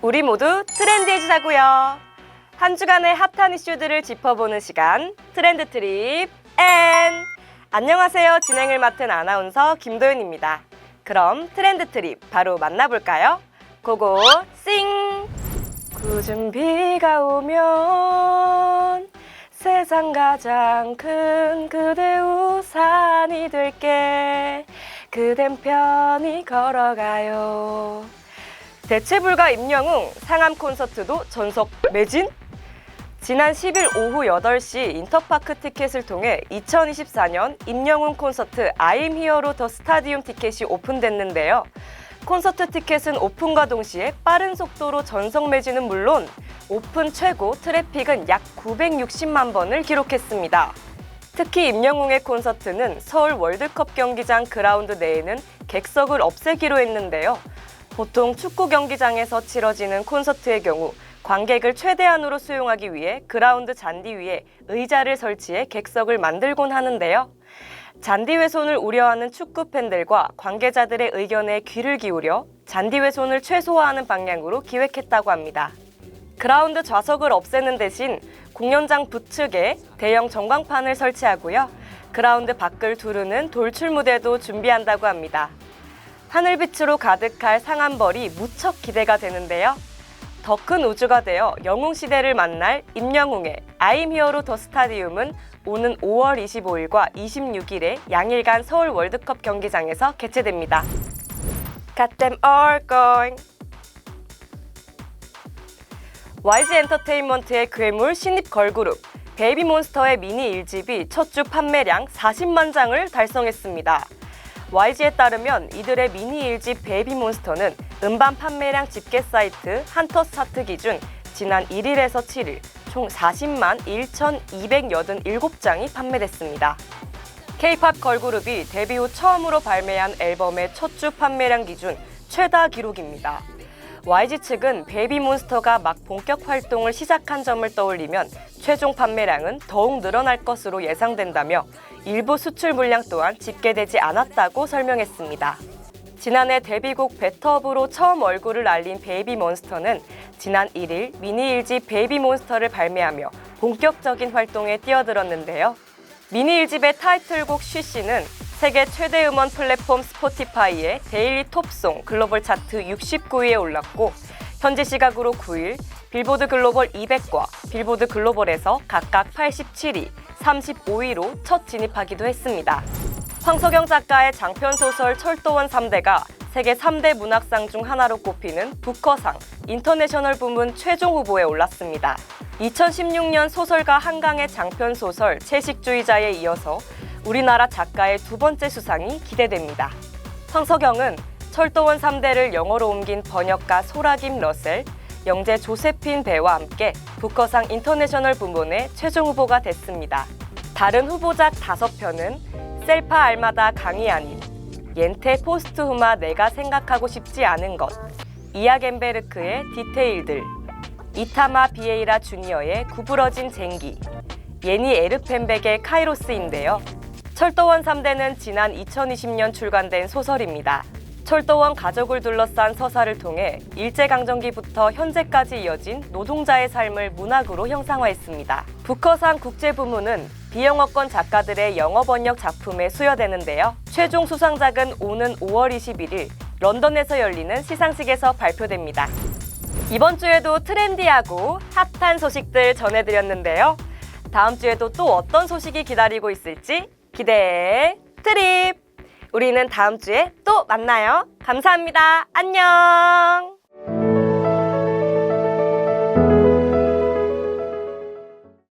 우리 모두 트렌디해지자고요. 한 주간의 핫한 이슈들을 짚어보는 시간 트렌드 트립 N. 안녕하세요. 진행을 맡은 아나운서 김도윤입니다. 그럼 트렌드 트립 바로 만나볼까요? 고고 싱. 굳은 비가 오면 세상 가장 큰 그대 우산이 될게 그댄 편히 걸어가요. 대체불가 임영웅 상암 콘서트도 전석 매진? 지난 10일 오후 8시 인터파크 티켓을 통해 2024년 임영웅 콘서트 I'm Here로 더 스타디움 티켓이 오픈됐는데요. 콘서트 티켓은 오픈과 동시에 빠른 속도로 전석 매진은 물론 오픈 최고 트래픽은 약 960만 번을 기록했습니다. 특히 임영웅의 콘서트는 서울 월드컵 경기장 그라운드 내에는 객석을 없애기로 했는데요. 보통 축구 경기장에서 치러지는 콘서트의 경우 관객을 최대한으로 수용하기 위해 그라운드 잔디 위에 의자를 설치해 객석을 만들곤 하는데요. 잔디 훼손을 우려하는 축구 팬들과 관계자들의 의견에 귀를 기울여 잔디 훼손을 최소화하는 방향으로 기획했다고 합니다. 그라운드 좌석을 없애는 대신 공연장 부측에 대형 전광판을 설치하고요. 그라운드 밖을 두르는 돌출 무대도 준비한다고 합니다. 하늘빛으로 가득할 상암벌이 무척 기대가 되는데요. 더 큰 우주가 되어 영웅 시대를 만날 임영웅의 I'm Here로 더 스타디움은 오는 5월 25일과 26일에 양일간 서울 월드컵 경기장에서 개최됩니다. Got them all going. YG 엔터테인먼트의 괴물 신입 걸그룹 베이비몬스터의 미니 1집이 첫 주 판매량 40만 장을 달성했습니다. YG에 따르면 이들의 미니 1집 베이비몬스터는 음반 판매량 집계 사이트 한터스 차트 기준 지난 1일에서 7일 총 40만 1,287장이 판매됐습니다. K-팝 걸그룹이 데뷔 후 처음으로 발매한 앨범의 첫 주 판매량 기준 최다 기록입니다. YG 측은 베이비몬스터가 막 본격 활동을 시작한 점을 떠올리면 최종 판매량은 더욱 늘어날 것으로 예상된다며 일부 수출 물량 또한 집계되지 않았다고 설명했습니다. 지난해 데뷔곡 베터브로 처음 얼굴을 알린 베이비몬스터는 지난 1일 미니 1집 베이비몬스터를 발매하며 본격적인 활동에 뛰어들었는데요. 미니 1집의 타이틀곡 쉬씨는 세계 최대 음원 플랫폼 스포티파이의 데일리 톱송 글로벌 차트 69위에 올랐고 현지 시각으로 9일 빌보드 글로벌 200과 빌보드 글로벌에서 각각 87위, 35위로 첫 진입하기도 했습니다. 황석영 작가의 장편 소설 철도원 3대가 세계 3대 문학상 중 하나로 꼽히는 부커상 인터내셔널 부문 최종 후보에 올랐습니다. 2016년 소설가 한강의 장편 소설 채식주의자에 이어서 우리나라 작가의 두 번째 수상이 기대됩니다. 황석영은 철도원 3대를 영어로 옮긴 번역가 소라김 러셀, 영재 조세핀 배와 함께 부커상 인터내셔널 부문의 최종 후보가 됐습니다. 다른 후보작 다섯 편은 셀파 알마다 강이 아닌, 옌테 포스트후마 내가 생각하고 싶지 않은 것, 이아겐베르크의 디테일들, 이타마 비에이라 주니어의 구부러진 쟁기, 예니 에르펜백의 카이로스인데요. 철도원 3대는 지난 2020년 출간된 소설입니다. 철도원 가족을 둘러싼 서사를 통해 일제강점기부터 현재까지 이어진 노동자의 삶을 문학으로 형상화했습니다. 부커상 국제부문은 비영어권 작가들의 영어 번역 작품에 수여되는데요. 최종 수상작은 오는 5월 21일 런던에서 열리는 시상식에서 발표됩니다. 이번 주에도 트렌디하고 핫한 소식들 전해드렸는데요. 다음 주에도 또 어떤 소식이 기다리고 있을지 기대해 트립! 우리는 다음 주에 또 만나요. 감사합니다. 안녕!